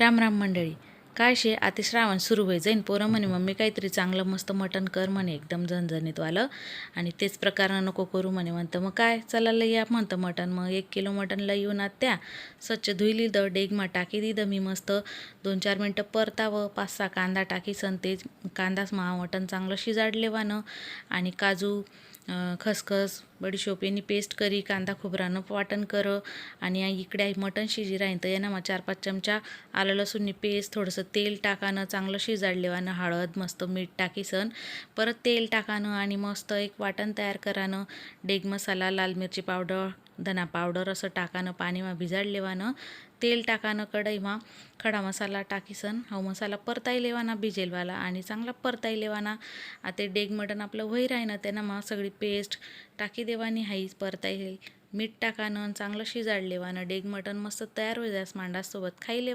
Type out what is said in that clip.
राम राम मंडळी. काय शे? आता श्रावण सुरू होई जाईन पोरं म्हणे मम्मी काहीतरी चांगलं मस्त मटण कर म्हणे एकदम झणझणीतवालं आणि तेच प्रकारनं नको करू म्हणे. म्हणतं मग काय? चला लई या म्हणतं मटण. मग एक किलो मटणला येऊन आत्या स्वच्छ धुई द डेगमा टाकी दिलं मी मस्त. दोन चार मिनटं परतावं. पाच सहा कांदा टाकी सन ते कांदाच महा मटण चांगलं शिजाडलेवानं आणि काजू खसखस बडीशोप यांनी पेस्ट करी कांदा खोबरानं वाटण कर आणि इकडे मटण शिजी राहीन. तर यांना मग चार पाच चमचा आलं लसूणनी पेस्ट थोडंसं तेल टाकानं चांगलं शिजाडलेवानं हळद मस्त मीठ टाकीसन. परत तेल टाकानं आणि मस्त एक वाटण तयार करानं. डेग मसाला लाल मिरची पावडर धना पावडर असं टाकानं पाणीमा भिजाडलेवानं तेल टाकानं कढईमा खडा मसाला टाकीसन हा मसाला परताई लेवाना भिजेलवाला आणि चांगला परताई लेवाना. आता डेग मटण आपलं वही राही ना त्यांना मग सगळी पेस्ट टाकी देवानी हाईच परताई मीठ टाकानं चांगलं शिजाड लेवानं. डेग मटण मस्त तयार होई जास मांडासोबत. खाई लेवा